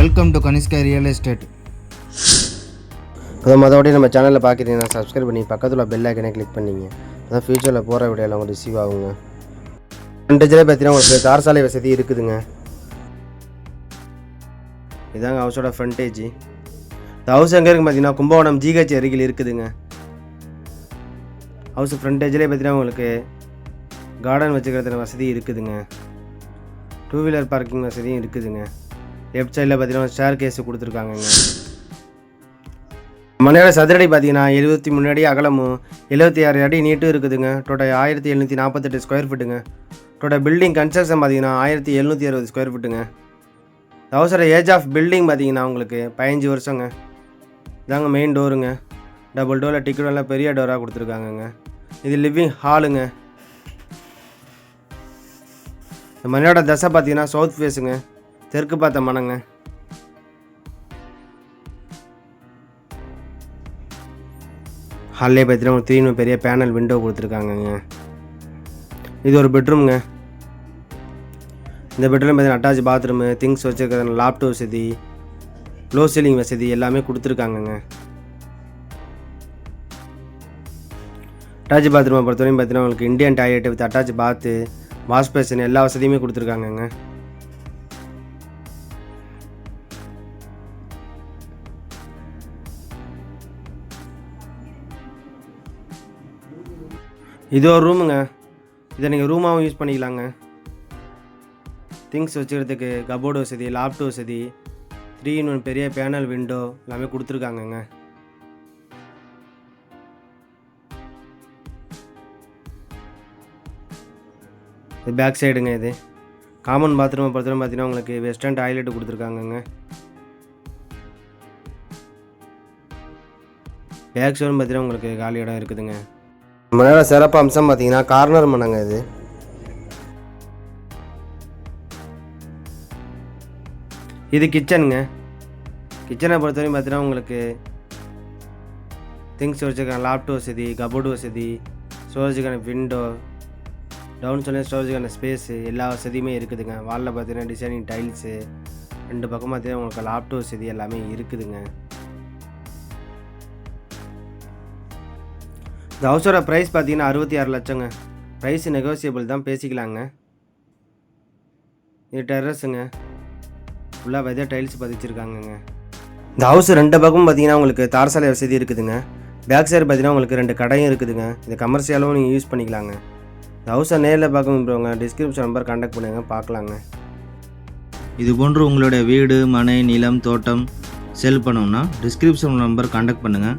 Welcome to Kanishka real estate அதை மற்றபடி நம்ம சேனலில் பார்க்குறீங்கன்னா சப்ஸ்கிரைப் பண்ணி பக்கத்தில் பெல் ஐக்கனே கிளிக் பண்ணிங்க. அதான் ஃபியூச்சரில் போகிற வீடியோவில் உங்களுக்கு ரிசீவ் ஆகுங்க. ஃப்ரண்டேஜில் பார்த்தீங்கன்னா உங்களுக்கு தார் சாலை வசதி இருக்குதுங்க. இதாங்க ஹவுஸோட ஃப்ரண்டேஜ் இந்த ஹவுஸ் எங்கே இருக்குது பார்த்தீங்கன்னா கும்பகோணம் ஜிஹெச் அருகில் இருக்குதுங்க. ஹவுஸ் ஃப்ரண்டேஜ்லேயே பார்த்தீங்கன்னா உங்களுக்கு கார்டன் வச்சுக்கிறதுக்கு வசதி இருக்குதுங்க. டூ வீலர் பார்க்கிங் வசதியும் இருக்குதுங்க. வெப்சைட்டில் பார்த்தீங்கன்னா ஷேர் கேஸு கொடுத்துருக்காங்கங்க. மனையோட சதுரடி பார்த்தீங்கன்னா எழுபத்தி மூணு அடி அகலமும் எழுபத்தி ஆறு அடி நீட்டும் இருக்குதுங்க. டோட்டல் ஆயிரத்தி எழுநூற்றி நாற்பத்தெட்டு ஸ்கொயர் ஃபீட்டுங்க டோட்டல் பில்டிங் கன்ஸ்ட்ரக்ஷன் பார்த்தீங்கன்னா ஆயிரத்தி எழுநூற்றி அறுபது ஸ்கொயர் ஃபீட்டுங்க ஹவுஸோட ஏஜ் ஆஃப் பில்டிங் பார்த்தீங்கன்னா உங்களுக்கு பதினஞ்சு வருஷங்க. இதாங்க மெயின் டோருங்க டபுள் டோரில் டிக்கெட் எல்லாம் பெரிய டோராக கொடுத்துருக்காங்கங்க. இது லிவிங் ஹாலுங்க இந்த மனையோட தசை பார்த்தீங்கன்னா சவுத் ஃபேஸுங்க தெற்கு பார்த்த மனங்க. ஹால்லே பார்த்தீங்கன்னா ஒரு த்ரீனு பெரிய பேனல் விண்டோ கொடுத்துருக்காங்கங்க. இது ஒரு பெட்ரூம்ங்க இந்த பெட்ரூம் பார்த்தீங்கன்னா அட்டாச் பாத்ரூமு திங்ஸ் வச்சுருக்கிற லேப்டாப் வசதி லோ சீலிங் வசதி எல்லாமே கொடுத்துருக்காங்கங்க. அட்டாச் பாத்ரூமை பொறுத்தவரைக்கும் பார்த்தீங்கன்னா உங்களுக்கு Indian toilet with attach bath wash basin எல்லா வசதியுமே கொடுத்துருக்காங்கங்க. இது ஒரு ரூமுங்க. இதை நீங்கள் ரூமாகவும் யூஸ் பண்ணிக்கலாங்க. திங்ஸ் வச்சுக்கிறதுக்கு கபோர்டு வசதி லேப்டாப் வசதி த்ரீ இன் ஒன் பெரிய பேனல் விண்டோ எல்லாமே கொடுத்துருக்காங்கங்க. இது பேக் சைடுங்க இது. காமன் பாத்ரூமை பொறுத்தவரை பார்த்தீங்கன்னா உங்களுக்கு வெஸ்டர்ன் டாய்லெட் கொடுத்துருக்காங்கங்க. பேக் சைடும் பார்த்தீங்கன்னா உங்களுக்கு காலி இடம் இருக்குதுங்க. மனையோட சிறப்பு அம்சம் பார்த்தீங்கன்னா கார்னர் மனங்க இது. இது கிச்சனுங்க கிச்சனை பொறுத்தவரைக்கும் பார்த்தீங்கன்னா உங்களுக்கு திங்ஸ் வச்சுருக்காங்க. லேப்டாப் வசதி கபோர்டு வசதி ஸ்டோரேஜுக்கான விண்டோ டவுன் சொல்லி ஸ்டோரேஜுக்கான ஸ்பேஸு எல்லா வசதியுமே இருக்குதுங்க. வாலில் பார்த்தீங்கன்னா டிசைனிங் டைல்ஸு ரெண்டு பக்கம் பார்த்தீங்கன்னா உங்களுக்கு லேப்டாப் வசதி எல்லாமே இருக்குதுங்க. இந்த ஹவுஸோட ப்ரைஸ் பார்த்தீங்கன்னா அறுபத்தி ஆறு லட்சங்க. ப்ரைஸ் நெகோசியபிள் தான் பேசிக்கலாங்க. இது டெரஸுங்க ஃபுல்லாக வெதர் டைல்ஸ் பதிச்சிருக்காங்கங்க. இந்த ஹவுஸ் ரெண்டு பக்கம் பார்த்தீங்கன்னா உங்களுக்கு தார்சாலை வசதி இருக்குதுங்க. பேக் சைடு பார்த்தீங்கன்னா உங்களுக்கு ரெண்டு கடையும் இருக்குதுங்க. இது கமர்ஷியலாகவும் நீங்கள் யூஸ் பண்ணிக்கலாங்க. இந்த ஹவுஸை நேரில் பார்க்க விரும்புகிறவங்க டிஸ்கிரிப்ஷன் நம்பர் கான்டாக்ட் பண்ணுங்க. பார்க்கலாங்க. இது போன்று உங்களுடைய வீடு மனை நிலம் தோட்டம் செல் பண்ணோம்னா டிஸ்கிரிப்ஷன் நம்பர் கான்டாக்ட் பண்ணுங்கள்